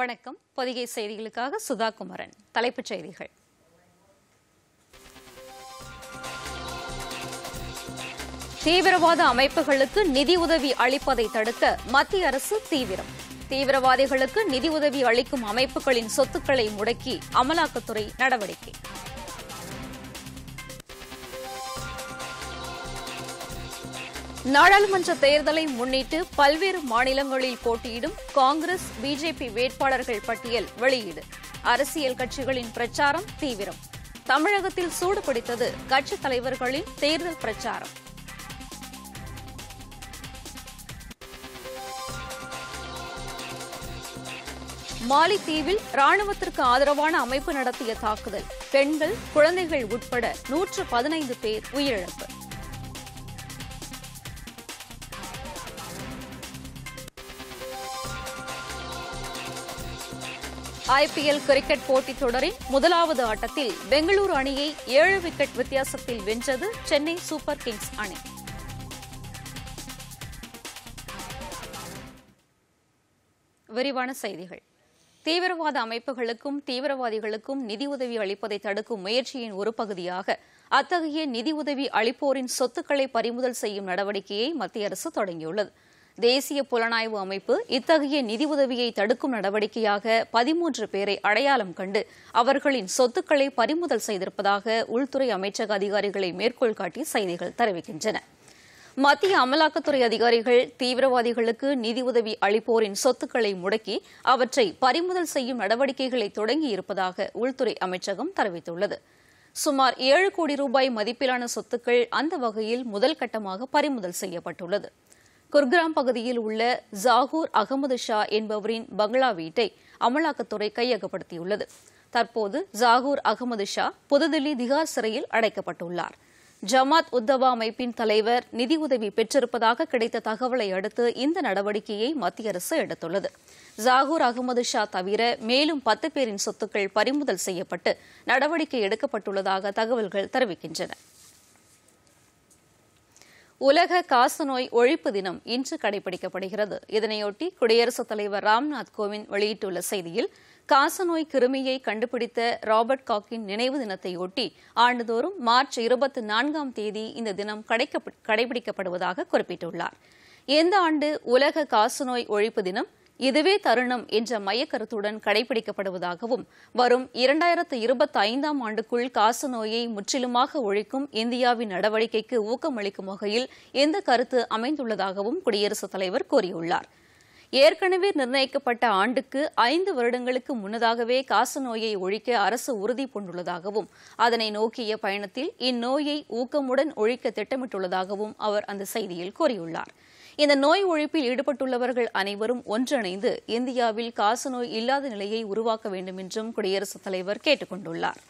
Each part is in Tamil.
வணக்கம். பொதிகை செய்திகளுக்காக சுதா குமரன் தலைப்புச் செய்திகள். தீவிரவாத அமைப்புகளுக்கு நிதி உதவி அளிப்பதை தடுக்க மத்திய அரசு தீவிரம். தீவிரவாதிகளுக்கு நிதி உதவி அளிக்கும் அமைப்புகளின் சொத்துக்களை முடக்கி அமலாக்கத்துறை நடவடிக்கை. நாடாளுமன்ற தேர்தலை முன்னிட்டு பல்வேறு மாநிலங்களில் போட்டியிடும் காங்கிரஸ் பிஜேபி வேட்பாளர்கள் பட்டியல் வெளியீடு. அரசியல் கட்சிகளின் பிரச்சாரம் தீவிரம். தமிழகத்தில் சூடுபிடித்தது கட்சித் தலைவர்களின் தேர்தல் பிரச்சாரம். மாலித்தீவில் ராணுவத்திற்கு ஆதரவான அமைப்பு நடத்திய தாக்குதல். பெண்கள் குழந்தைகள் உட்பட நூற்று பதினைந்து பேர் உயிரிழப்பு. ஐபிஎல் கிரிக்கெட் போட்டித் தொடரின் முதலாவது ஆட்டத்தில் பெங்களூரு அணியை ஏழு விக்கெட் வித்தியாசத்தில் வென்றது சென்னை சூப்பர் கிங்ஸ் அணி. விரிவான செய்திகள். தீவிரவாத அமைப்புகளுக்கும் தீவிரவாதிகளுக்கும் நிதியுதவி அளிப்பதை தடுக்கும் முயற்சியின் ஒரு பகுதியாக அத்தகைய நிதியுதவி அளிப்போரின் சொத்துக்களை பறிமுதல் செய்யும் நடவடிக்கையை மத்திய அரசு தொடங்கியுள்ளது. தேசிய புலனாய்வு அமைப்பு இத்தகைய நிதி உதவியை தடுக்கும் நடவடிக்கையாக பதிமூன்று பேரை அடையாளம் கண்டு அவர்களின் சொத்துக்களை பறிமுதல் செய்திருப்பதாக உள்துறை அமைச்சக அதிகாரிகளை மேற்கோள் காட்டி செய்திகள் தெரிவிக்கின்றன. மத்திய அமலாக்கத்துறை அதிகாரிகள் தீவிரவாதிகளுக்கு நிதி உதவி அளிப்போரின் சொத்துக்களை முடக்கி அவற்றை பறிமுதல் செய்யும் நடவடிக்கைகளை தொடங்கியிருப்பதாக உள்துறை அமைச்சகம் தெரிவித்துள்ளது. சுமார் ஏழு கோடி ரூபாய் மதிப்பிலான சொத்துக்கள் அந்த வகையில் முதல் கட்டமாக பறிமுதல் செய்யப்பட்டுள்ளது. குர்கிராம் பகுதியில் உள்ள ஜாகூர் அகமது ஷா என்பவரின் பங்களா வீட்டை அமலாக்கத்துறை கையகப்படுத்தியுள்ளது. தற்போது ஜாகூர் அகமது ஷா புதுதில்லி திகார் சிறையில் அடைக்கப்பட்டுள்ளார். ஜமாத் உத்தவா அமைப்பின் தலைவர் நிதியுதவி பெற்றிருப்பதாக கிடைத்த தகவலை அடுத்து இந்த நடவடிக்கையை மத்திய அரசு எடுத்துள்ளது. ஜாகூர் அகமது ஷா தவிர மேலும் பத்து பேரின் சொத்துக்கள் பறிமுதல் செய்யப்பட்டு நடவடிக்கை எடுக்கப்பட்டுள்ளதாக தகவல்கள் தெரிவிக்கின்றன. உலக காசநோய் ஒழிப்பு தினம் இன்று கடைபிடிக்கப்படுகிறது. இதனையொட்டி குடியரசுத் தலைவர் ராம்நாத் கோவிந்த் வெளியிட்டுள்ள செய்தியில் காசநோய் கிருமியை கண்டுபிடித்த ராபர்ட் காக்கின் நினைவு தினத்தையொட்டி ஆண்டுதோறும் மார்ச் இருபத்தி நான்காம் தேதி இந்த தினம் கடைபிடிக்கப்படுவதாக குறிப்பிட்டுள்ளார். இந்த ஆண்டு உலக காசநோய் ஒழிப்பு தினம்? இதுவே தருணம் என்ற மையக்கருத்துடன் கடைபிடிக்கப்படுவதாகவும் வரும் இரண்டாயிரத்து இருபத்தி ஐந்தாம் ஆண்டுக்குள் காசநோயை முற்றிலுமாக ஒழிக்கும் இந்தியாவின் நடவடிக்கைக்கு ஊக்கமளிக்கும் வகையில் இந்த கருத்து அமைந்துள்ளதாகவும் குடியரசுத் தலைவர் கூறியுள்ளார். ஏற்கனவே நிர்ணயிக்கப்பட்ட ஆண்டுக்கு ஐந்து வருடங்களுக்கு முன்னதாகவே காசநோயை ஒழிக்க அரசு உறுதி பூண்டுள்ளதாகவும் அதனை நோக்கிய பயணத்தில் இந்நோயை ஊக்கமுடன் ஒழிக்க திட்டமிட்டுள்ளதாகவும் அவர் அந்த செய்தியில் கூறியுள்ளார். இந்த நோய் ஒழிப்பில் ஈடுபட்டுள்ளவர்கள் அனைவரும் ஒன்றிணைந்து இந்தியாவில் காசநோய் இல்லாத நிலையை உருவாக்க வேண்டும் என்றும் குடியரசுத் தலைவர் கேட்டுக் கொண்டுள்ளார்.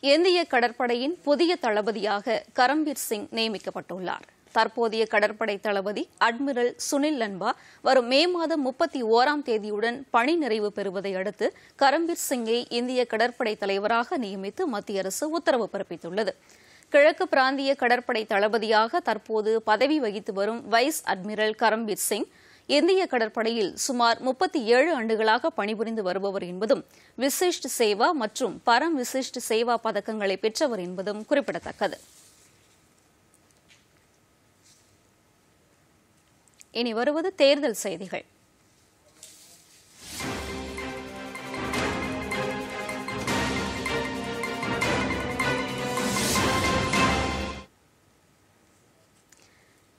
இந்திய கடற்படையின் புதிய தளபதியாக கரம்பீர் சிங் நியமிக்கப்பட்டுள்ளார். தற்போதைய கடற்படை தளபதி அட்மிரல் சுனில் லன்பா வரும் மே மாதம் முப்பத்தி ஓராம் தேதியுடன் பணி நிறைவு பெறுவதை அடுத்து கரம்பீர் சிங்கை இந்திய கடற்படை தலைவராக நியமித்து மத்திய அரசு உத்தரவு பிறப்பித்துள்ளது. கிழக்கு பிராந்திய கடற்படை தளபதியாக தற்போது பதவி வகித்து வரும் வைஸ் அட்மிரல் கரம்பீர் சிங் இந்திய கடற்படையில் சுமார் முப்பத்தி ஏழு ஆண்டுகளாக பணிபுரிந்து வருபவர் என்பதும் விசிஷ்ட் சேவா மற்றும் பரம் விசிஷ்ட் சேவா பதக்கங்களை பெற்றவர் என்பதும் குறிப்பிடத்தக்கது. இனி வருவது தேர்தல் செய்திகள்.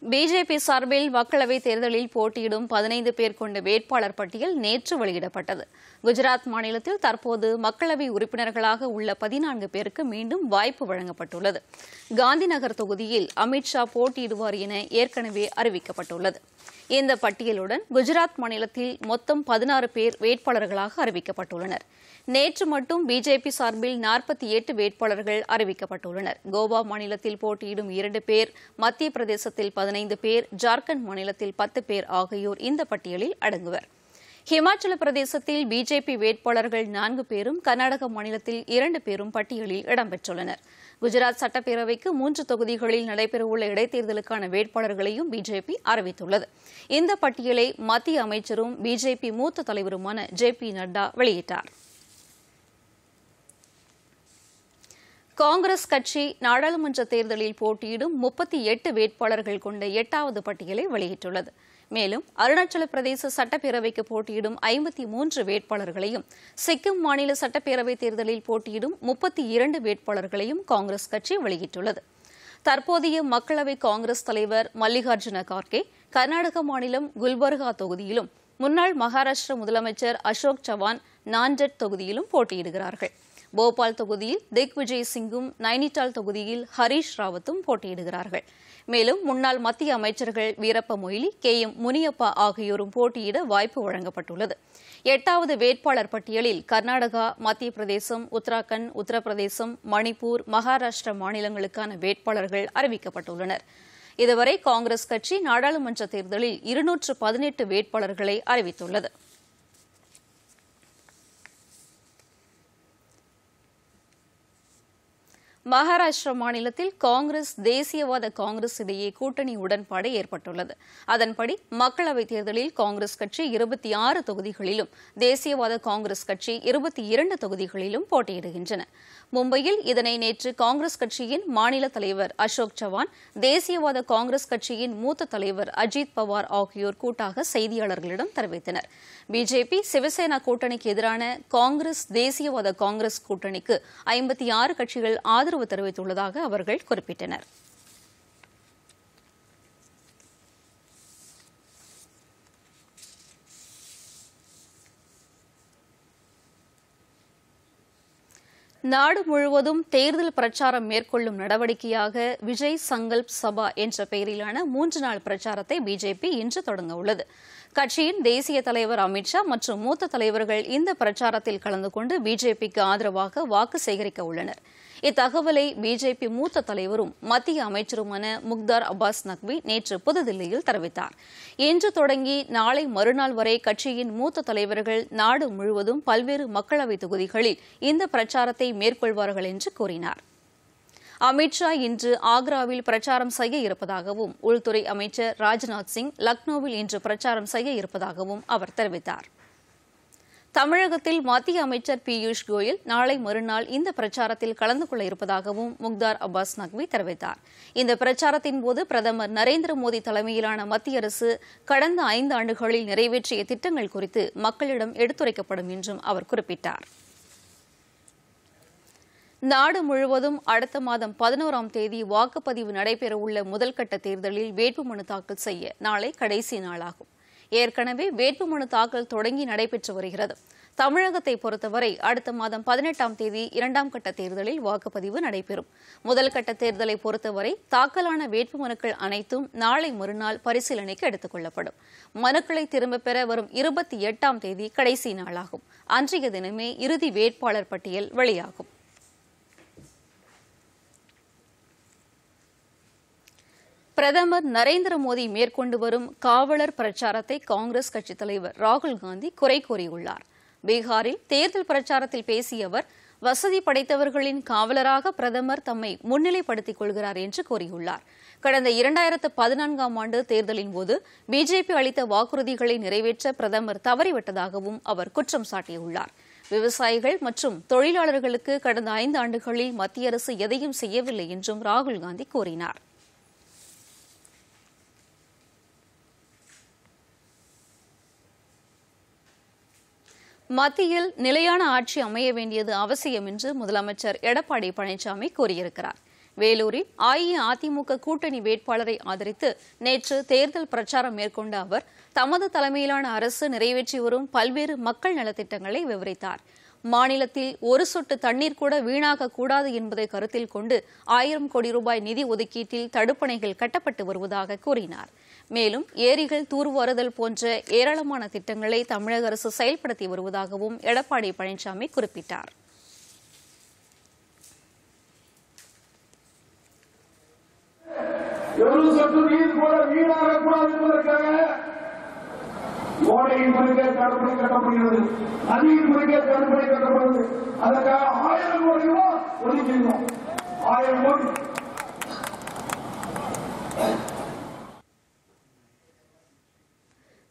பிஜேபி சார்பில் மக்களவைத் தேர்தலில் போட்டியிடும் பதினைந்து பேர் கொண்ட வேட்பாளர் பட்டியல் நேற்று வெளியிடப்பட்டது. குஜராத் மாநிலத்தில் தற்போது மக்களவை உறுப்பினர்களாக உள்ள பதினான்கு பேருக்கு மீண்டும் வாய்ப்பு வழங்கப்பட்டுள்ளது. காந்திநகர் தொகுதியில் அமித்ஷா போட்டியிடுவார் என ஏற்கனவே அறிவிக்கப்பட்டுள்ளது. இந்த பட்டியலுடன் குஜராத் மாநிலத்தில் மொத்தம் பதினாறு பேர் வேட்பாளர்களாக அறிவிக்கப்பட்டுள்ளனர். நேற்று மட்டும் பிஜேபி சார்பில் நாற்பத்தி எட்டு வேட்பாளர்கள் அறிவிக்கப்பட்டுள்ளனர். கோவா மாநிலத்தில் போட்டியிடும் இரண்டு பேர் மத்திய பிரதேசத்தில் பதினைந்து பேர் ஜார்க்கண்ட் மாநிலத்தில் பத்து பேர் ஆகியோர் இந்த பட்டியலில் அடங்குவர். ஹிமாச்சல பிரதேசத்தில் பிஜேபி வேட்பாளர்கள் நான்கு பேரும் கர்நாடக மாநிலத்தில் இரண்டு பேரும் பட்டியலில் இடம்பெற்றுள்ளனர். குஜராத் சட்டப்பேரவைக்கு மூன்று தொகுதிகளில் நடைபெறவுள்ள இடைத்தேர்தலுக்கான வேட்பாளர்களையும் பிஜேபி அறிவித்துள்ளது. இந்த பட்டியலை மத்திய அமைச்சரும் பிஜேபி மூத்த தலைவருமான ஜே பி நட்டா வெளியிட்டார். காங்கிரஸ் கட்சி நாடாளுமன்ற தேர்தலில் போட்டியிடும் முப்பத்தி எட்டு வேட்பாளர்கள் கொண்ட எட்டாவது பட்டியலை வெளியிட்டுள்ளது. மேலும் அருணாச்சல பிரதேச சட்டப்பேரவைக்கு போட்டியிடும் ஐம்பத்தி மூன்று வேட்பாளர்களையும் சிக்கிம் மாநில சட்டப்பேரவைத் தேர்தலில் போட்டியிடும் முப்பத்தி இரண்டு வேட்பாளர்களையும் காங்கிரஸ் கட்சி வெளியிட்டுள்ளது. தற்போதைய மக்களவை காங்கிரஸ் தலைவர் மல்லிகார்ஜுன கார்கே கர்நாடக மாநிலம் குல்பர்கா தொகுதியிலும் முன்னாள் மகாராஷ்டிர முதலமைச்சர் அசோக் சவான் நான்டெட் தொகுதியிலும் போட்டியிடுகிறார்கள். போபால் தொகுதியில் திக் விஜய் சிங்கும் நைனிடால் தொகுதியில் ஹரீஷ் ராவத்தும் போட்டியிடுகிறார்கள். மேலும் முன்னாள் மத்திய அமைச்சர்கள் வீரப்ப மொய்லி கே எம் முனியப்பா ஆகியோரும் போட்டியிட வாய்ப்பு வழங்கப்பட்டுள்ளது. எட்டாவது வேட்பாளர் பட்டியலில் கர்நாடகா மத்திய பிரதேசம் உத்தராகண்ட் உத்தரப்பிரதேசம் மணிப்பூர் மகாராஷ்டிரா மாநிலங்களுக்கான வேட்பாளர்கள் அறிவிக்கப்பட்டுள்ளனர். இதுவரை காங்கிரஸ் கட்சி நாடாளுமன்ற தேர்தலில் இருநூற்று பதினெட்டு வேட்பாளர்களை அறிவித்துள்ளது. மகாராஷ்டிரா மாநிலத்தில் காங்கிரஸ் தேசியவாத காங்கிரஸ் இடையே கூட்டணி உடன்பாடு ஏற்பட்டுள்ளது. அதன்படி மக்களவைத் தேர்தலில் காங்கிரஸ் கட்சி இருபத்தி ஆறு தொகுதிகளிலும் தேசியவாத காங்கிரஸ் கட்சி இருபத்தி இரண்டு தொகுதிகளிலும் போட்டியிடுகின்றன. மும்பையில் இதனை நேற்று காங்கிரஸ் கட்சியின் மாநில தலைவர் அசோக் சவான் தேசியவாத காங்கிரஸ் கட்சியின் மூத்த தலைவர் அஜித் பவார் ஆகியோர் கூட்டாக செய்தியாளர்களிடம் தெரிவித்தனர். பிஜேபி சிவசேனா கூட்டணிக்கு எதிரான காங்கிரஸ் தேசியவாத காங்கிரஸ் கூட்டணிக்கு ஐம்பத்தி ஆறு கட்சிகள் ஆதரவு தெரிவித்துள்ளதாக அவர்கள் குறிப்பிட்டனர். நாடு முழுவதும் தேர்தல் பிரச்சாரம் மேற்கொள்ளும் நடவடிக்கையாக விஜய் சங்கல்ப் சபா என்ற பெயரிலான மூன்று நாள் பிரச்சாரத்தை பிஜேபி இன்று தொடங்க உள்ளது. கட்சியின் தேசிய தலைவர் அமித்ஷா மற்றும் மூத்த தலைவர்கள் இந்த பிரச்சாரத்தில் கலந்து கொண்டு பிஜேபிக்கு ஆதரவாக வாக்கு சேகரிக்க உள்ளனர். இத்தகவலை பிஜேபி மூத்த தலைவரும் மத்திய அமைச்சருமான முக்தார் அப்பாஸ் நக்வி நேற்று புதுதில்லியில் தெரிவித்தார். இன்று தொடங்கி நாளை மறுநாள் வரை கட்சியின் மூத்த தலைவர்கள் நாடு முழுவதும் பல்வேறு மக்களவைத் தொகுதிகளில் இந்த பிரச்சாரத்தை மேற்கொள்வார்கள் என்று கூறினார். அமித்ஷா இன்று ஆக்ராவில் பிரச்சாரம் செய்ய இருப்பதாகவும் உள்துறை அமைச்சர் ராஜ்நாத் சிங் லக்னோவில் இன்று பிரச்சாரம் செய்ய இருப்பதாகவும் அவர் தெரிவித்தார். தமிழகத்தில் மத்திய அமைச்சர் பியூஷ் கோயல் நாளை மறுநாள் இந்த பிரச்சாரத்தில் கலந்து கொள்ள இருப்பதாகவும் முக்தார் அப்பாஸ் நக்வி தெரிவித்தார். இந்த பிரச்சாரத்தின் போது பிரதமர் நரேந்திர மோடி தலைமையிலான மத்திய அரசு கடந்த ஐந்து ஆண்டுகளில் நிறைவேற்றிய திட்டங்கள் குறித்து மக்களிடம் எடுத்துரைக்கப்படும் என்றும் அவர் குறிப்பிட்டார். நாடு முழுவதும் அடுத்த மாதம் பதினோராம் தேதி வாக்குப்பதிவு நடைபெறவுள்ள முதல்கட்ட தேர்தலில் வேட்புமனு தாக்கல் செய்ய நாளை கடைசி நாளாகும். ஏற்கனவே வேட்புமனு தாக்கல் தொடங்கி நடைபெற்று வருகிறது. தமிழகத்தை பொறுத்தவரை அடுத்த மாதம் பதினெட்டாம் தேதி இரண்டாம் கட்ட தேர்தலில் வாக்குப்பதிவு நடைபெறும். முதல் கட்ட தேர்தலை பொறுத்தவரை தாக்கலான வேட்புமனுக்கள் அனைத்தும் நாளை மறுநாள் பரிசீலனைக்கு எடுத்துக் கொள்ளப்படும். மனுக்களை திரும்பப் பெற வரும் இருபத்தி எட்டாம் தேதி கடைசி நாளாகும். அன்றைய தினமே இறுதி வேட்பாளர் பட்டியல் வெளியாகும். பிரதமர் நரேந்திர மோடி மேற்கொண்டு வரும் காவலர் பிரச்சாரத்தை காங்கிரஸ் கட்சித் தலைவர் ராகுல் காந்தி குறை கூறியுள்ளார். பீகாரில் தேர்தல் பிரச்சாரத்தில் பேசிய அவர் வசதி படைத்தவர்களின் காவலராக பிரதமர் தம்மை முன்னிலைப்படுத்திக் கொள்கிறார் என்று கூறியுள்ளார். கடந்த இரண்டாயிரத்து பதினான்காம் ஆண்டு தேர்தலின் போது பிஜேபி அளித்த வாக்குறுதிகளை நிறைவேற்ற பிரதமர் தவறிவிட்டதாகவும் அவர் குற்றம் சாட்டியுள்ளார். விவசாயிகள் மற்றும் தொழிலாளர்களுக்கு கடந்த ஐந்து ஆண்டுகளில் மத்திய அரசு எதையும் செய்யவில்லை என்றும் ராகுல் காந்தி கூறினார். மத்தியில் நிலையான ஆட்சி அமைய வேண்டியது அவசியம் என்று முதலமைச்சர் எடப்பாடி பழனிசாமி கூறியிருக்கிறார். வேலூரில் அஇஅதிமுக கூட்டணி வேட்பாளரை ஆதரித்து நேற்று தேர்தல் பிரச்சாரம் மேற்கொண்ட அவர் தமது தலைமையிலான அரசு நிறைவேற்றி வரும் பல்வேறு மக்கள் நலத்திட்டங்களை விவரித்தார். மாநிலத்தில் ஒரு சொட்டு தண்ணீர் கூட வீணாக கூடாது என்பதை கருத்தில் கொண்டு ஆயிரம் கோடி ரூபாய் நிதி ஒதுக்கீட்டில் தடுப்பணைகள் கட்டப்பட்டு வருவதாக கூறினார். மேலும் ஏரிகள் தூர்வாறுதல் போன்ற ஏராளமான திட்டங்களை தமிழக அரசு செயல்படுத்தி வருவதாகவும் எடப்பாடி பழனிசாமி குறிப்பிட்டார். எவ்வளவு சொட்டு நீர் கூட வீணாக கூடாது என்பதற்காக ஓடையின் குறுக்கே தடுப்பணை கட்டப்படுகிறது நதியின் குறுக்கே தடுப்பணை கட்டப்படுகிறது. அதற்காக ஆயிரம் கோடி ரூபாய் ஒதுக்கியிருந்தோம் ஆயிரம் கோடி.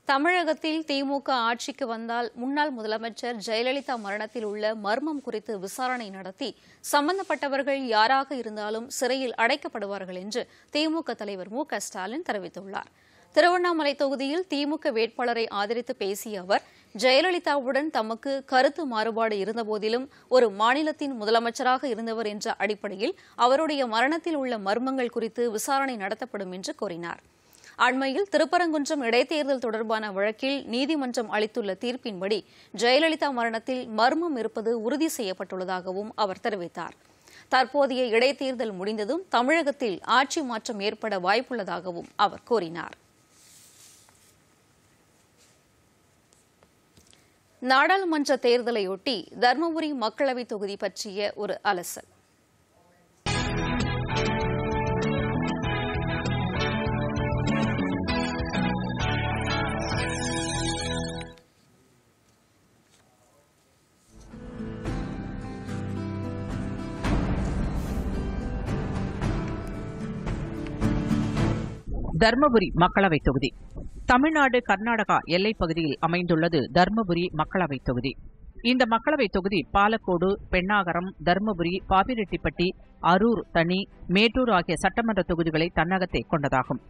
தமிழகத்தில் திமுக ஆட்சிக்கு வந்தால் முன்னாள் முதலமைச்சர் ஜெயலலிதா மரணத்தில் உள்ள மர்மம் குறித்து விசாரணை நடத்தி சம்பந்தப்பட்டவர்கள் யாராக இருந்தாலும் சிறையில் அடைக்கப்படுவார்கள் என்று திமுக தலைவர் மு ஸ்டாலின் தெரிவித்துள்ளார். திருவண்ணாமலை தொகுதியில் திமுக வேட்பாளரை ஆதரித்து பேசிய அவர் ஜெயலலிதாவுடன் தமக்கு கருத்து மாறுபாடு இருந்தபோதிலும் ஒரு மாநிலத்தின் முதலமைச்சராக இருந்தவர் என்ற அடிப்படையில் அவருடைய மரணத்தில் உள்ள மர்மங்கள் குறித்து விசாரணை நடத்தப்படும் என்று கூறினார். அண்மையில் திருப்பரங்குன்றம் இடைத்தேர்தல் தொடர்பான வழக்கில் நீதிமன்றம் அளித்துள்ள தீர்ப்பின்படி ஜெயலலிதா மரணத்தில் மர்மம் இருப்பது உறுதி செய்யப்பட்டுள்ளதாகவும் அவர் தெரிவித்தார். தற்போதைய இடைத்தேர்தல் முடிந்ததும் தமிழகத்தில் ஆட்சி மாற்றம் ஏற்பட வாய்ப்புள்ளதாகவும் அவர் கூறினார். நாடாளுமன்ற தேர்தலையொட்டி தருமபுரி மக்களவைத் தொகுதி பற்றிய ஒரு அலசல். தர்மபுரி மக்களவைத் தொகுதி. தமிழ்நாடு கர்நாடகா எல்லைப் பகுதியில் அமைந்துள்ளது தர்மபுரி மக்களவைத் தொகுதி. இந்த மக்களவைத் தொகுதி பாலக்கோடு பெண்ணாகரம் தர்மபுரி பாப்பிரெட்டிப்பட்டி அரூர் தனி மேட்டூர் ஆகிய சட்டமன்ற தொகுதிகளை தன்னகத்தே கொண்டதாகும்.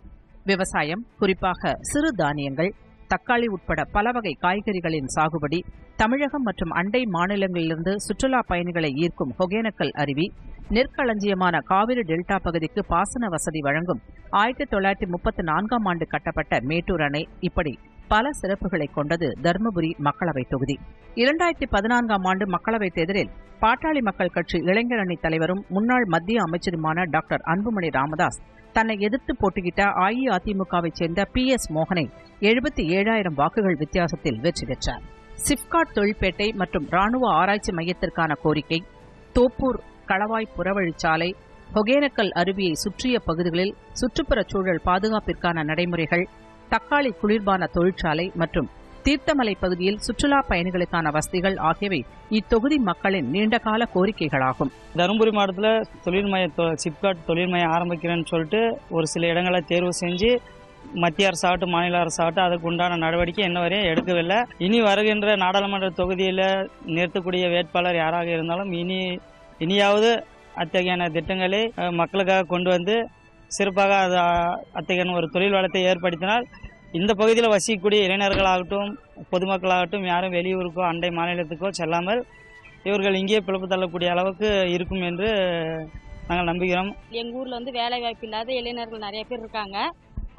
விவசாயம் குறிப்பாக சிறு தானியங்கள் தக்காளி உட்பட பல வகை காய்கறிகளின் சாகுபடி தமிழகம் மற்றும் அண்டை மாநிலங்களிலிருந்து சுற்றுலா பயணிகளை ஈர்க்கும் ஒகேனக்கல் அருவி நெற்களஞ்சியமான காவிரி டெல்டா பகுதிக்கு பாசன வசதி வழங்கும் ஆயிரத்தி தொள்ளாயிரத்தி முப்பத்தி நான்காம் ஆண்டு கட்டப்பட்ட மேட்டூர் அணை இப்படி பல சிறப்புகளை கொண்டது தருமபுரி மக்களவைத் தொகுதி. இரண்டாயிரத்தி பதினான்காம் ஆண்டு மக்களவைத் தேர்தலில் பாட்டாளி மக்கள் கட்சி இளைஞர் அணி தலைவரும் முன்னாள் மத்திய அமைச்சருமான டாக்டர் அன்புமணி ராமதாஸ் தன்னை எதிர்த்து போட்டியிட்ட அஇஅதிமுகவைச் சேர்ந்த பி எஸ் மோகனை எழுபத்தி ஏழாயிரம் வாக்குகள் வித்தியாசத்தில் வெற்றி பெற்றார். சிப்காட் தொழில்பேட்டை மற்றும் ராணுவ ஆராய்ச்சி மையத்திற்கான கோரிக்கை தோப்பூர் களவாய் புறவழிச்சாலை ஒகேனக்கல் அருவியை சுற்றிய பகுதிகளில் சுற்றுப்புறச் சூழல் பாதுகாப்பிற்கான நடைமுறைகள் தக்காளி குளிர்பான தொழிற்சாலை மற்றும் தீர்த்தமலை பகுதியில் சுற்றுலா பயணிகளுக்கான வசதிகள் ஆகியவை இத்தொகுதி மக்களின் நீண்டகால கோரிக்கைகளாகும். தருமபுரி மாவட்டத்தில் தொழில் மைய சிப்காட் தொழில் மையம் ஆரம்பிக்கிறேன்னு சொல்லிட்டு ஒரு சில இடங்களை தேர்வு செஞ்சு மத்திய அரசாகட்டும் மாநில அரசாகட்டும் அதுக்கு உண்டான நடவடிக்கை என்ன வரையும் எடுக்கவில்லை. இனி வருகின்ற நாடாளுமன்ற தொகுதியில் நிறுத்தக்கூடிய வேட்பாளர் யாராக இருந்தாலும் இனி இனியாவது அத்தகையான திட்டங்களை மக்களுக்காக கொண்டு வந்து சிறப்பாக அது அத்தகையான அத்தகைய ஒரு தொழில் வளத்தை ஏற்படுத்தினால் இந்த பகுதியில் வசிக்கக்கூடிய இளைஞர்களாகட்டும் பொதுமக்களாகட்டும் யாரும் வெளியூருக்கோ அண்டை மாநிலத்துக்கோ செல்லாமல் இவர்கள் இங்கேயே பிழப்பு தள்ளக்கூடிய அளவுக்கு இருக்கும் என்று நாங்கள் நம்புகிறோம். எங்கள் ஊரில் வந்து வேலை வாய்ப்பு இல்லாத இளைஞர்கள் நிறைய பேர் இருக்காங்க.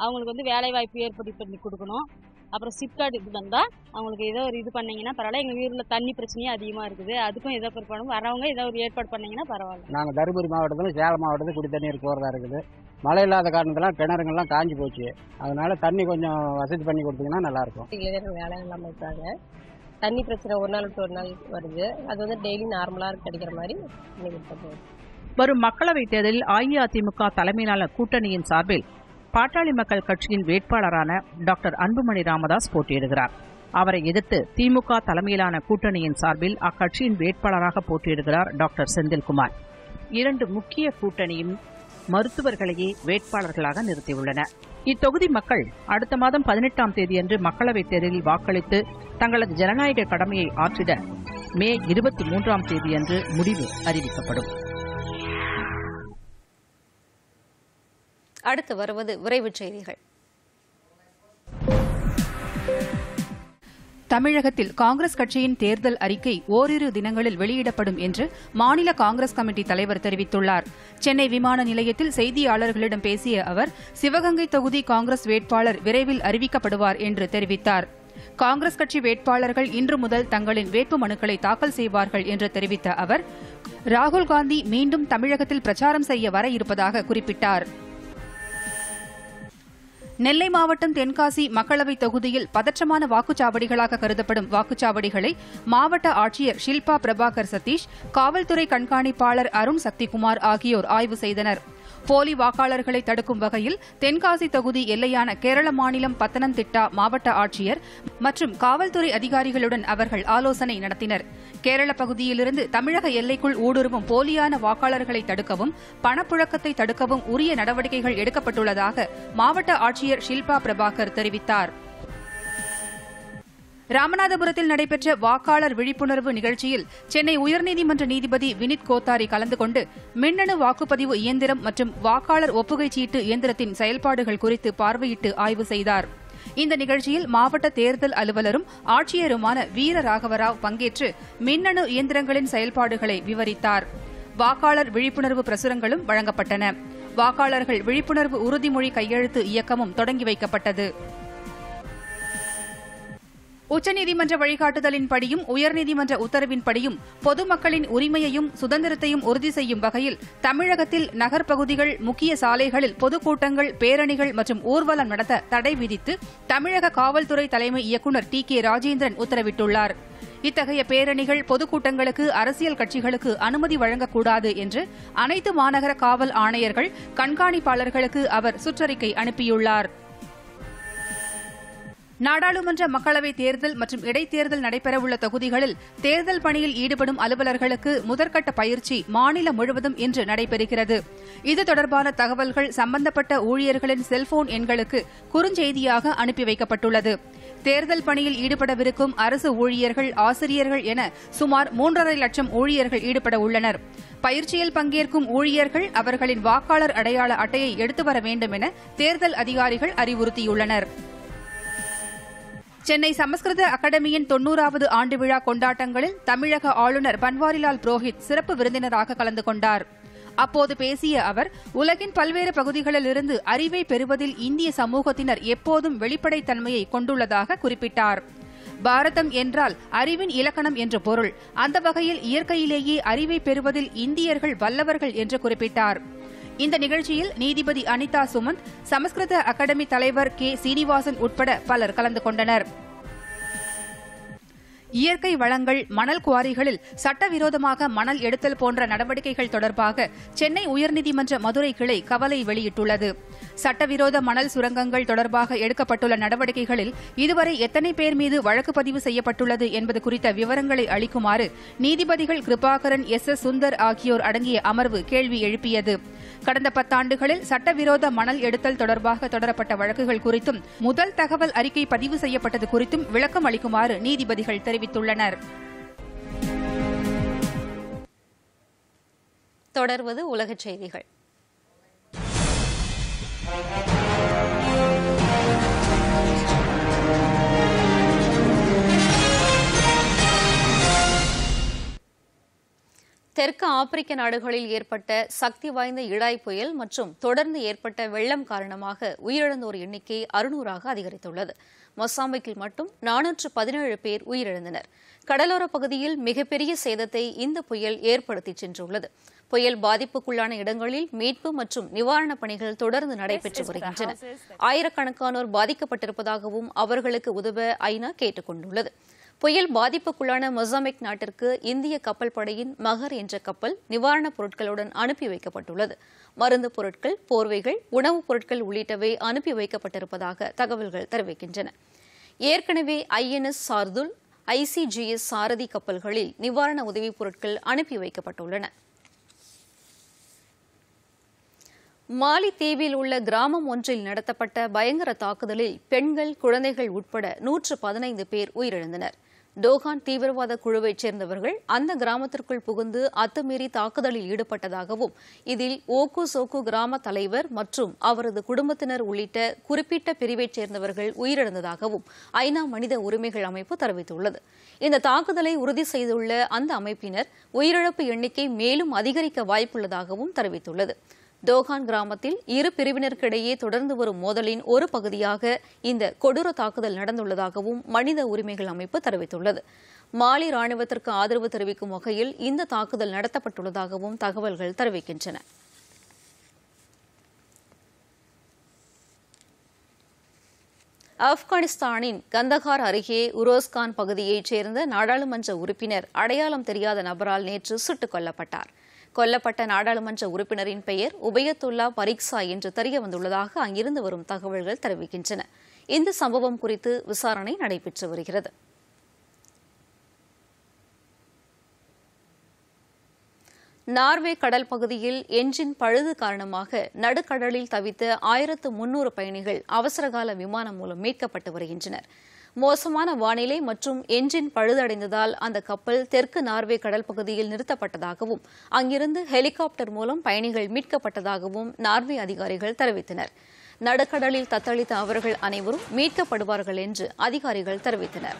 அவங்களுக்கு வந்து வேலை வாய்ப்பு ஏற்படுத்தி பண்ணி கொடுக்கணும். அப்புறம் சிப்காட் இது வந்தா அவங்களுக்கு ஏதோ ஒரு இது பண்ணீங்கன்னா பரவாயில்ல. எங்க ஊர்ல தண்ணி பிரச்சனையும் அதிகமா இருக்குது. அதுக்கும் ஏதோ ஒரு பண்ணணும் வரவங்க ஏதோ ஒரு ஏற்பாடு பண்ணீங்கன்னா பரவாயில்ல. நாங்கள் தருமபுரி மாவட்டத்தில் சேலம் மாவட்டத்தில் குடி தண்ணீர் போகிறதா இருக்குது. மழை இல்லாத காரணத்தில் கிணறுங்கள்லாம் காஞ்சி போச்சு. அதனால தண்ணி கொஞ்சம் வசதி பண்ணி கொடுத்தீங்கன்னா நல்லாயிருக்கும். இளைஞர்கள் வேலை இல்லாமல் இருக்காங்க. தண்ணி பிரச்சனை ஒரு நாள் விட்டு ஒரு நாள் வருது. அது வந்து டெய்லி நார்மலாக கிடைக்கிற மாதிரி பண்ணி வரும் மக்களவைத் தேர்தலில் அஇஅதிமுக தலைமையிலான கூட்டணியின் சார்பில் பாட்டாளி மக்கள் கட்சியின் வேட்பாளரான டாக்டர் அன்புமணி ராமதாஸ் போட்டியிடுகிறார். அவரை எதிர்த்து திமுக தலைமையிலான கூட்டணியின் சார்பில் அக்கட்சியின் வேட்பாளராக போட்டியிடுகிறார் டாக்டர் செந்தில்குமார். இரண்டு முக்கிய கூட்டணியும் மருத்துவர்களையே வேட்பாளர்களாக நிறுத்தியுள்ளன. இத்தொகுதி மக்கள் அடுத்த மாதம் பதினெட்டாம் தேதியன்று மக்களவைத் தேர்தலில் வாக்களித்து தங்களது ஜனநாயக கடமையை ஆற்றிட மே இருபத்தி மூன்றாம் தேதியன்று முடிவு அறிவிக்கப்படும். அடுத்து வருவது விரைவுச் செய்திகள். தமிழகத்தில் காங்கிரஸ் கட்சியின் தேர்தல் அறிக்கை ஓரிரு தினங்களில் வெளியிடப்படும் என்று மாநில காங்கிரஸ் கமிட்டி தலைவர் தெரிவித்துள்ளார். சென்னை விமான நிலையத்தில் செய்தியாளர்களிடம் பேசிய அவர் சிவகங்கை தொகுதி காங்கிரஸ் வேட்பாளர் விரைவில் அறிவிக்கப்படுவார் என்று தெரிவித்தார். காங்கிரஸ் கட்சி வேட்பாளர்கள் இன்று முதல் தங்களின் வேட்பு மனுக்களை தாக்கல் செய்வார்கள் என்று தெரிவித்த அவர் ராகுல் காந்தி மீண்டும் தமிழகத்தில் பிரச்சாரம் செய்ய வர இருப்பதாக குறிப்பிட்டார். நெல்லை மாவட்டம் தென்காசி மக்களவை தொகுதியில் பதற்றமான வாக்குச்சாவடிகளாக கருதப்படும் வாக்குச்சாவடிகளை மாவட்ட ஆட்சியர் ஷில்பா பிரபாகர் சதீஷ் காவல்துறை கண்காணிப்பாளர் அருண் சக்திகுமார் ஆகியோர் ஆய்வு செய்தனர். போலி வாக்காளர்களை தடுக்கும் வகையில் தென்காசி தொகுதி எல்லையான கேரள மாநிலம் பத்தனந்திட்டா மாவட்ட ஆட்சியர் மற்றும் காவல்துறை அதிகாரிகளுடன் அவர்கள் ஆலோசனை நடத்தினர். கேரள பகுதியிலிருந்து தமிழக எல்லைக்குள் ஊடுருவும் போலியான வாக்காளர்களை தடுக்கவும் பணப்புழக்கத்தை தடுக்கவும் உரிய நடவடிக்கைகள் எடுக்கப்பட்டுள்ளதாக மாவட்ட ஆட்சியர் ஷில்பா பிரபாகர் தெரிவித்தார். ராமநாதபுரத்தில் நடைபெற்ற வாக்காளர் விழிப்புணர்வு நிகழ்ச்சியில் சென்னை உயர்நீதிமன்ற நீதிபதி வினித் கோத்தாரி கலந்து கொண்டு மின்னணு வாக்குப்பதிவு இயந்திரம் மற்றும் வாக்காளர் ஒப்புகைச் சீட்டு இயந்திரத்தின் செயல்பாடுகள் குறித்து பார்வையிட்டு ஆய்வு செய்தார். இந்த நிகழ்ச்சியில் மாவட்ட தேர்தல் அலுவலரும் ஆட்சியருமான வீர ராகவராவ் பங்கேற்று மின்னணு இயந்திரங்களின் செயல்பாடுகளை விவரித்தார். வாக்காளர் விழிப்புணர்வு பிரசுரங்களும் வழங்கப்பட்டன. வாக்காளர்கள் விழிப்புணர்வு உறுதிமொழி கையெழுத்து இயக்கமும் தொடங்கி வைக்கப்பட்டது. உச்சநீதிமன்ற வழிகாட்டுதலின்படியும் உயர்நீதிமன்ற உத்தரவின்படியும் பொதுமக்களின் உரிமையையும் சுதந்திரத்தையும் உறுதி செய்யும் வகையில் தமிழகத்தில் நகர்ப்பகுதிகள் முக்கிய சாலைகளில் பொதுக்கூட்டங்கள் பேரணிகள் மற்றும் ஊர்வலம் நடத்த தடை விதித்து தமிழக காவல்துறை தலைமை இயக்குநர் டி. கே. ராஜேந்திரன் உத்தரவிட்டுள்ளார். இத்தகைய பேரணிகள் பொதுக்கூட்டங்களுக்கு அரசியல் கட்சிகளுக்கு அனுமதி வழங்கக்கூடாது என்று அனைத்து மாநகர காவல் ஆணையர்கள் கண்காணிப்பாளர்களுக்கு அவர் சுற்றறிக்கை அனுப்பியுள்ளார். நாடாளுமன்ற மக்களவைத் தேர்தல் மற்றும் இடைத்தேர்தல் நடைபெறவுள்ள தொகுதிகளில் தேர்தல் பணியில் ஈடுபடும் அலுவலர்களுக்கு முதற்கட்ட பயிற்சி மாநிலம் முழுவதும் இன்று நடைபெறுகிறது. இது தொடர்பான தகவல்கள் சம்பந்தப்பட்ட ஊழியர்களின் செல்போன் எண்களுக்கு குறுஞ்செய்தியாக அனுப்பி வைக்கப்பட்டுள்ளது. தேர்தல் பணியில் ஈடுபடவிருக்கும் அரசு ஊழியர்கள் ஆசிரியர்கள் என சுமார் மூன்றரை லட்சம் ஊழியர்கள் ஈடுபட உள்ளனர். பயிற்சியில் பங்கேற்கும் ஊழியர்கள் அவர்களின் வாக்காளர் அடையாள அட்டையை எடுத்து வர வேண்டும் என தேர்தல் அதிகாரிகள் அறிவுறுத்தியுள்ளனா் சென்னை சமஸ்கிருத அகாடமியின் தொன்னூறாவது ஆண்டு விழா கொண்டாட்டங்களில் தமிழக ஆளுநர் பன்வாரிலால் புரோஹித் சிறப்பு விருந்தினராக கலந்து கொண்டார். அப்போது பேசிய அவர் உலகின் பல்வேறு பகுதிகளிலிருந்து அறிவை பெறுவதில் இந்திய சமூகத்தினர் எப்போதும் வெளிப்படைத்தன்மையை கொண்டுள்ளதாக குறிப்பிட்டார். பாரதம் என்றால் அறிவின் இலக்கணம் என்று பொருள். அந்த வகையில் இயற்கையிலேயே அறிவை பெறுவதில் இந்தியர்கள் வல்லவர்கள் என்று குறிப்பிட்டார். இந்த நிகழ்ச்சியில் நீதிபதி அனிதா சுமந்த் சமஸ்கிருத அகாடமி தலைவர் கே. சீனிவாசன் உட்பட பலர் கலந்து கொண்டனர். இயற்கை வளங்கள் மணல் குவாரிகளில் சட்டவிரோதமாக மணல் எடுத்தல் போன்ற நடவடிக்கைகள் தொடர்பாக சென்னை உயர்நீதிமன்ற மதுரை கிளை கவலை வெளியிட்டுள்ளது. சட்டவிரோத மணல் சுரங்கங்கள் தொடர்பாக எடுக்கப்பட்டுள்ள நடவடிக்கைகளில் இதுவரை எத்தனை பேர் மீது வழக்கு பதிவு செய்யப்பட்டுள்ளது என்பது குறித்த விவரங்களை அளிக்குமாறு நீதிபதிகள் கிருபாகரன் எஸ். எஸ். சுந்தர் ஆகியோர் அடங்கிய அமர்வு கேள்வி எழுப்பியது. கடந்த பத்தாண்டுகளில் சட்டவிரோத மணல் எடுத்தல் தொடர்பாக தொடரப்பட்ட வழக்குகள் குறித்தும் முதல் தகவல் அறிக்கை பதிவு செய்யப்பட்டது குறித்தும் விளக்கம் அளிக்குமாறு நீதிபதிகள் தெரிவித்துள்ளனர். தொடர்வது உலகச் செய்திகள். தெற்கு ஆப்பிரிக்க நாடுகளில் ஏற்பட்ட சக்தி வாய்ந்த இடாய் புயல் மற்றும் தொடர்ந்து ஏற்பட்ட வெள்ளம் காரணமாக உயிரிழந்தோர் எண்ணிக்கை அறுநூறாக அதிகரித்துள்ளது. மொசாம்பிக்கில் மட்டும் நானூற்று பதினேழு பேர் உயிரிழந்தனர். கடலோரப் பகுதியில் மிகப்பெரிய சேதத்தை இந்த புயல் ஏற்படுத்தி சென்றுள்ளது. புயல் பாதிப்புக்குள்ளான இடங்களில் மீட்பு மற்றும் நிவாரணப் பணிகள் தொடர்ந்து நடைபெற்று வருகின்றன. ஆயிரக்கணக்கானோர் பாதிக்கப்பட்டிருப்பதாகவும் அவர்களுக்கு உதவ ஐநா கேட்டுக் கொண்டுள்ளது புயல் பாதிப்புக்குள்ளான மொசாம்பிக் நாட்டிற்கு இந்திய கப்பல் படையின் மகர் என்ற கப்பல் நிவாரணப் பொருட்களுடன் அனுப்பி வைக்கப்பட்டுள்ளது. மருந்து பொருட்கள் போர்வைகள் உணவுப் பொருட்கள் உள்ளிட்டவை அனுப்பி வைக்கப்பட்டிருப்பதாக தகவல்கள் தெரிவிக்கின்றன. ஏற்கனவே ஐஎன்எஸ் சார்துல் ஐசிஜிஎஸ் சாரதி கப்பல்களில் நிவாரண உதவிப் பொருட்கள் அனுப்பி வைக்கப்பட்டுள்ளன. மாலித்தீவில் உள்ள கிராமம் ஒன்றில் நடத்தப்பட்ட பயங்கர தாக்குதலில் பெண்கள் குழந்தைகள் உட்பட நூற்று பதினைந்து பேர் உயிரிழந்தனர். டோகான் தீவிரவாத குழுவைச் சேர்ந்தவர்கள் அந்த கிராமத்திற்குள் புகுந்து அத்துமீறி தாக்குதலில் ஈடுபட்டதாகவும் இதில் ஓக்கு சோக்கு கிராம தலைவர் மற்றும் அவரது குடும்பத்தினர் உள்ளிட்ட குறிப்பிட்ட பிரிவைச் சேர்ந்தவர்கள் உயிரிழந்ததாகவும் ஐநா மனித உரிமைகள் அமைப்பு தெரிவித்துள்ளது. இந்த தாக்குதலை உறுதி செய்துள்ள அந்த அமைப்பினர் உயிரிழப்பு எண்ணிக்கை மேலும் அதிகரிக்க வாய்ப்புள்ளதாகவும் தெரிவித்துள்ளது. டோகான் கிராமத்தில் இரு பிரிவினருக்கிடையே தொடர்ந்து வரும் மோதலின் ஒரு பகுதியாக இந்த கொடூர தாக்குதல் நடந்துள்ளதாகவும் மனித உரிமைகள் அமைப்பு தெரிவித்துள்ளது. மாலி ராணுவத்திற்கு ஆதரவு தெரிவிக்கும் வகையில் இந்த தாக்குதல் நடத்தப்பட்டுள்ளதாகவும் தகவல்கள் தெரிவிக்கின்றன. ஆப்கானிஸ்தானின் கந்தகார் அருகே உரோஸ்கான் பகுதியைச் சேர்ந்த நாடாளுமன்ற உறுப்பினர் அடையாளம் தெரியாத நபரால் நேற்று சுட்டுக் கொல்லப்பட்டார். கொல்லப்பட்ட நாடாளுமன்ற உறுப்பினரின் பெயர் உபயத்துல்லா பரீக்சா என்று தெரிய வந்துள்ளதாக அங்கிருந்து வரும் தகவல்கள் தெரிவிக்கின்றன. இந்த சம்பவம் குறித்து விசாரணை நடைபெற்று வருகிறது. நார்வே கடல் பகுதியில் என்ஜின் பழுது காரணமாக நடுக்கடலில் தவித்த ஆயிரத்து முன்னூறு பயணிகள் அவசரகால விமானம் மூலம் மீட்கப்பட்டு வருகின்றனா் மோசமான வானிலை மற்றும் என்ஜின் பழுதடைந்ததால் அந்த கப்பல் தெற்கு நார்வே கடல் பகுதியில் நிறுத்தப்பட்டதாகவும் அங்கிருந்து ஹெலிகாப்டர் மூலம் பயணிகள் மீட்கப்பட்டதாகவும் நார்வே அதிகாரிகள் தெரிவித்தனர். நடுக்கடலில் தத்தளித்த அவர்கள் அனைவரும் மீட்கப்படுவார்கள் என்று அதிகாரிகள் தெரிவித்தனர்.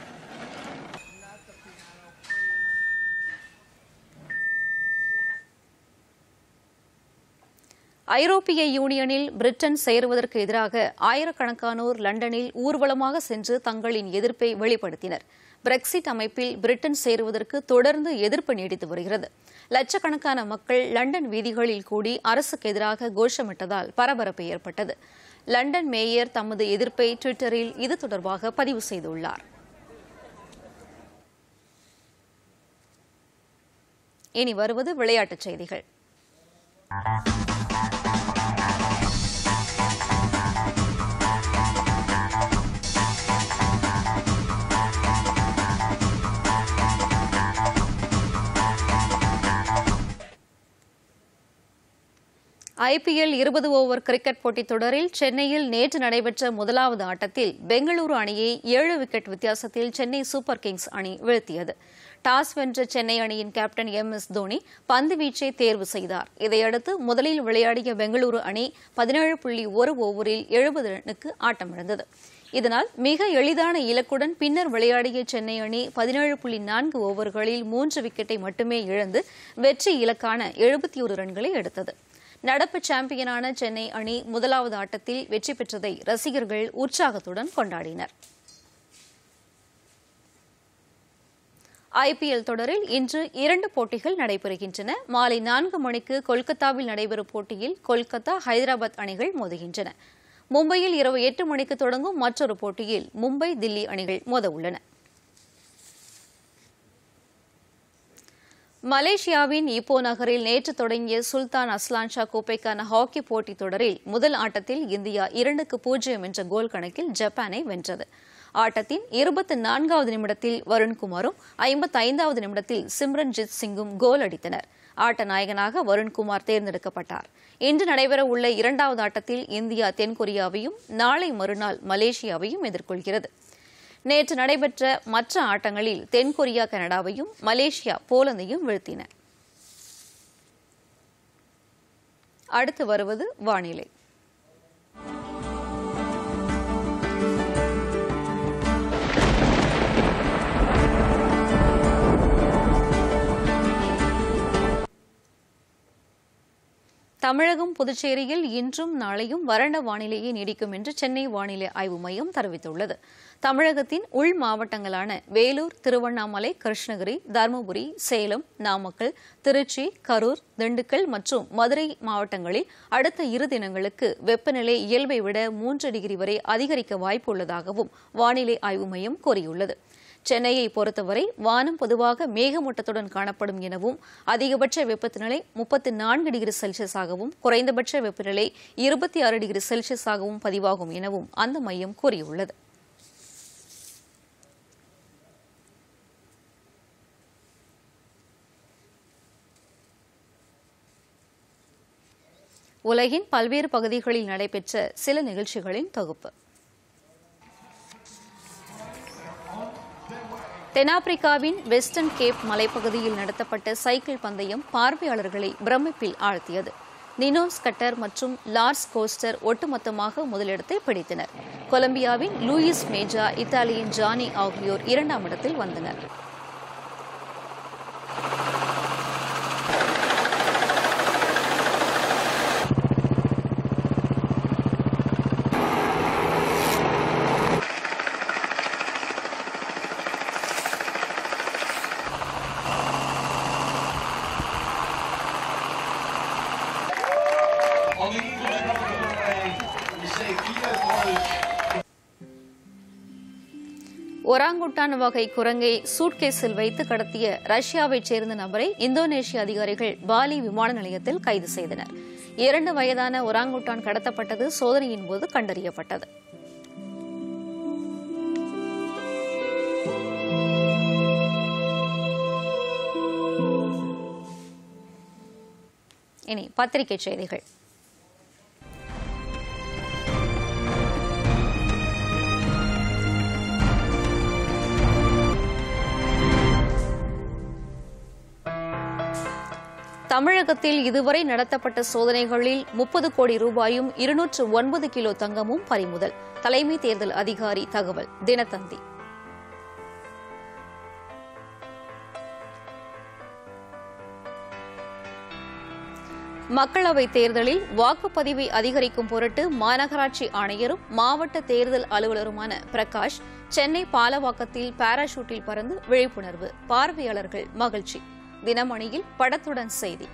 ஐரோப்பிய யூனியனில் பிரிட்டன் சேருவதற்கு எதிராக ஆயிரக்கணக்கானோர் லண்டனில் ஊர்வலமாக சென்று தங்களின் எதிர்ப்பை வெளிப்படுத்தினர். பிரெக்சிட் அமைப்பில் பிரிட்டன் சேருவதற்கு தொடர்ந்து எதிர்ப்பு நீடித்து வருகிறது. லட்சக்கணக்கான மக்கள் லண்டன் வீதிகளில் கூடி அரசுக்கு எதிராக கோஷமிட்டதால் பரபரப்பு ஏற்பட்டது. லண்டன் மேயர் தமது எதிர்ப்பை டுவிட்டரில் இது தொடர்பாக பதிவு செய்துள்ளார். இனி வருவது விளையாட்டுச் செய்திகள். ஐபிஎல் இருபது ஓவர் கிரிக்கெட் போட்டித் தொடரில் சென்னையில் நேற்று நடைபெற்ற முதலாவது ஆட்டத்தில் பெங்களூரு அணியை ஏழு விக்கெட் வித்தியாசத்தில் சென்னை சூப்பர் கிங்ஸ் அணி வீழ்த்தியது. டாஸ் வென்ற சென்னை அணியின் கேப்டன் எம் எஸ் தோனி பந்து வீச்சை தேர்வு செய்தார். இதையடுத்து முதலில் விளையாடிய பெங்களூரு அணி பதினேழு புள்ளி ஒரு ஓவரில் எழுபது ரன்னுக்கு ஆட்டமிழந்தது. இதனால் மிக எளிதான இலக்குடன் பின்னர் விளையாடிய சென்னை அணி பதினேழு புள்ளி நான்கு ஓவர்களில் மூன்று விக்கெட்டை மட்டுமே இழந்து வெற்றி இலக்கான எழுபத்தி ஒரு ரன்களை எடுத்தது. நடப்பு சாம்பியனான சென்னை அணி முதலாவது ஆட்டத்தில் வெற்றி பெற்றதை ரசிகர்கள் உற்சாகத்துடன் கொண்டாடினர். ஐபிஎல் தொடரில் இன்று இரண்டு போட்டிகள் நடைபெறுகின்றன. மாலை நான்கு மணிக்கு கொல்கத்தாவில் நடைபெறும் போட்டியில் கொல்கத்தா ஹைதராபாத் அணிகள் மோதுகின்றன. மும்பையில் இரவு எட்டு மணிக்கு தொடங்கும் மற்றொரு போட்டியில் மும்பை தில்லி அணிகள் மோத உள்ளன மலேசியாவின் ஈப்போ நகரில் நேற்று தொடங்கிய சுல்தான் அஸ்லான் ஷா கோப்பைக்கான ஹாக்கி போட்டித் தொடரில் முதல் ஆட்டத்தில் இந்தியா இரண்டுக்கு பூஜ்ஜியம் என்ற கோல் கணக்கில் ஜப்பானை வென்றது. ஆட்டத்தின் இருபத்தி நான்காவது நிமிடத்தில் வருண்குமாரும் ஐம்பத்தைந்தாவது நிமிடத்தில் சிம்ரன்ஜித் சிங்கும் கோல் அடித்தனர். ஆட்ட நாயகனாக வருண்குமார் தேர்ந்தெடுக்கப்பட்டார். இன்று நடைபெறவுள்ள இரண்டாவது ஆட்டத்தில் இந்தியா தென்கொரியாவையும் நாளை மறுநாள் மலேசியாவையும் எதிர்கொள்கிறது. நேற்று நடைபெற்ற மற்ற ஆட்டங்களில் தென்கொரியா கனடாவையும் மலேசியா போலந்தையும் வீழ்த்தின. அடுத்து வருவது வானிலை. தமிழகம் புதுச்சேரியில் இன்றும் நாளையும் வறண்ட வானிலையே நீடிக்கும் என்று சென்னை வானிலை ஆய்வு மையம் தெரிவித்துள்ளது. தமிழகத்தின் உள் மாவட்டங்களான வேலூர் திருவண்ணாமலை கிருஷ்ணகிரி தருமபுரி சேலம் நாமக்கல் திருச்சி கரூர் திண்டுக்கல் மற்றும் மதுரை மாவட்டங்களில் அடுத்த இரு தினங்களுக்கு வெப்பநிலை இயல்பை விட மூன்று டிகிரி வரை அதிகரிக்க வாய்ப்பு உள்ளதாகவும் வானிலை ஆய்வு மையம் கூறியுள்ளது. சென்னையை பொறுத்தவரை வானம் பொதுவாக மேகமூட்டத்துடன் காணப்படும் எனவும் அதிகபட்ச வெப்பநிலை முப்பத்தி நான்கு டிகிரி செல்சியஸாகவும் குறைந்தபட்ச வெப்பநிலை இருபத்தி ஆறு டிகிரி செல்சியஸாகவும் பதிவாகும் எனவும் அந்த மையம் கூறியுள்ளது. உலகின் பல்வேறு பகுதிகளில் நடைபெற்ற சில நிகழ்ச்சிகளின் தொகுப்பு. தென்னாப்பிரிக்காவின் வெஸ்டர்ன் கேப் மலைப்பகுதியில் நடத்தப்பட்ட சைக்கிள் பந்தயம் பார்வையாளர்களை பிரமிப்பில் ஆழ்த்தியது. நினோஸ் கட்டர் மற்றும் லார்ஸ் கோஸ்டர் ஒட்டுமொத்தமாக முதலிடத்தை பிடித்தனர். கொலம்பியாவின் லூயிஸ் மேஜா இத்தாலியின் ஜானி ஆகியோர் இரண்டாம் இடத்தில் வந்தனர். ஒராங்குட்டான் வகை குரங்கை சூட்கேஸில் வைத்து கடத்திய ரஷ்யாவைச் சேர்ந்த நபரை இந்தோனேஷிய அதிகாரிகள் பாலி விமான நிலையத்தில் கைது செய்தனர். இரண்டு வயதான ஒராங்குட்டான் கடத்தப்பட்டது சோதனையின் போது கண்டறியப்பட்டது. இனி பத்திரிகை செய்திகள். தமிழகத்தில் இதுவரை நடத்தப்பட்ட சோதனைகளில் முப்பது கோடி ரூபாயும் இருநூற்று ஒன்பது கிலோ தங்கமும் பறிமுதல். தலைமை தேர்தல் அதிகாரி தகவல் தினத்தந்தி. மக்களவைத் தேர்தலில் வாக்குப்பதிவை அதிகரிக்கும் பொருட்டு மாநகராட்சி ஆணையரும் மாவட்ட தேர்தல் அலுவலருமான பிரகாஷ் சென்னை பாலவாக்கத்தில் பாராசூட்டில் பறந்து விழிப்புணர்வு. பார்வையாளர்கள் மகிழ்ச்சி. தினமணியில் படத்துடன் செய்தி.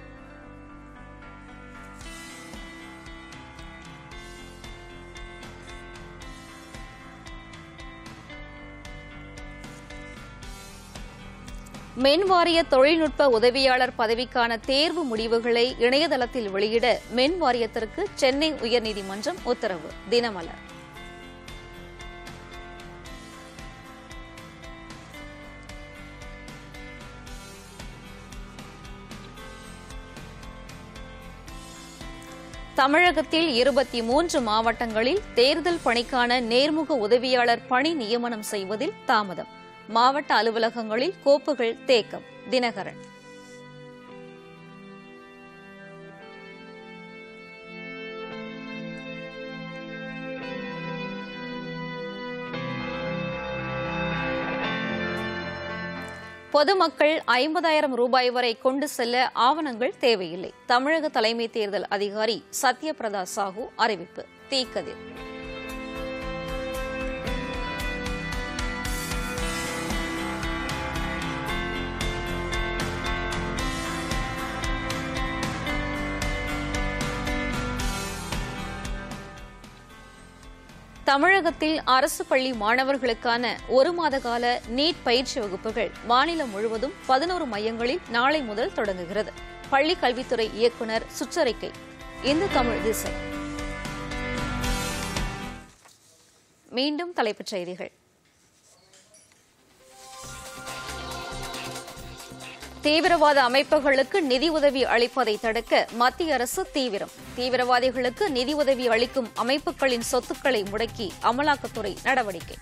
மின்வாரிய தொழில்நுட்ப உதவியாளர் பதவிக்கான தேர்வு முடிவுகளை இணையதளத்தில் வெளியிட மின் வாரியத்திற்கு சென்னை உயர்நீதிமன்றம் உத்தரவு. தினமலர். தமிழகத்தில் இருபத்தி மூன்று மாவட்டங்களில் தேர்தல் பணிக்கான நேர்முக உதவியாளர் பணி நியமனம் செய்வதில் தாமதம். மாவட்ட அலுவலகங்களில் கோப்புகள் தேக்கம். தினகரன். பொதுமக்கள் ஐம்பதாயிரம் ரூபாய் வரை கொண்டு செல்ல ஆவணங்கள் தேவையில்லை. தமிழக தலைமை தேர்தல் அதிகாரி சத்யபிரதா சாஹூ அறிவிப்பு. தீக்கதிர். தமிழகத்தில் அரசு பள்ளி மாணவர்களுக்கான ஒரு மாத கால நீட் பயிற்சி வகுப்புகள் மாநிலம் முழுவதும் பதினோரு மையங்களில் நாளை முதல் தொடங்குகிறது. பள்ளி கல்வித்துறை இயக்குநர் சுற்றறிக்கை இந்து தமிழ் திசை. மீண்டும் தலைப்புச் செய்திகள். தீவிரவாத அமைப்புகளுக்கு நிதி உதவி அளிப்பதை தடுக்க மத்திய அரசு தீவிரம். தீவிரவாதிகளுக்கு நிதி உதவி அளிக்கும் அமைப்புகளின் சொத்துக்களை முடக்கி அமலாக்கத்துறை நடவடிக்கை.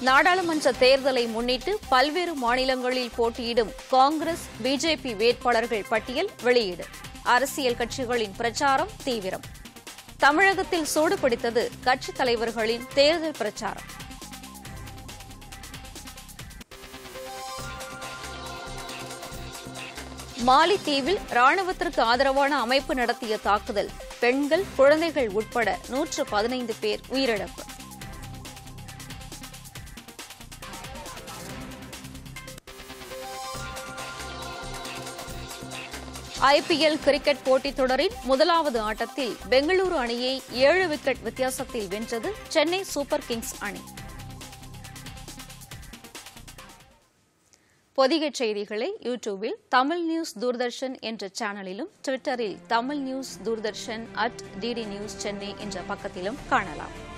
நாடாளுமன்ற தேர்தலை முன்னிட்டு பல்வேறு மாநிலங்களில் போட்டியிடும் காங்கிரஸ் பிஜேபி வேட்பாளர்கள் பட்டியல் வெளியீடு. அரசியல் கட்சிகளின் பிரச்சாரம் தீவிரம். தமிழகத்தில் சூடு பிடித்தது கட்சித் தலைவர்களின் தேர்தல் பிரச்சாரம். மாலித்தீவில் ராணுவத்திற்கு ஆதரவான அமைப்பு நடத்திய தாக்குதல் பெண்கள் குழந்தைகள் உட்பட நூற்று பதினைந்து பேர் உயிரிழப்பு. ஐபிஎல் கிரிக்கெட் போட்டித் தொடரின் முதலாவது ஆட்டத்தில் பெங்களூரு அணியை ஏழு விக்கெட் வித்தியாசத்தில் வென்றது சென்னை சூப்பர் கிங்ஸ் அணி. பொதிகை செய்திகளை யூடியூபில் தமிழ் நியூஸ் தூர்தர்ஷன் என்ற சேனலிலும் ட்விட்டரில் Tamil news Doordarshan at DD news Chennai என்ற பக்கத்திலும் காணலாம்.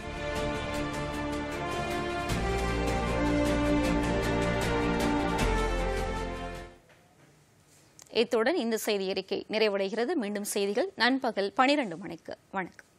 இத்துடன் இந்த செய்தி அறிக்கை நிறைவடைகிறது. மீண்டும் செய்திகள் நண்பகல் பனிரெண்டு மணிக்கு. வணக்கம்.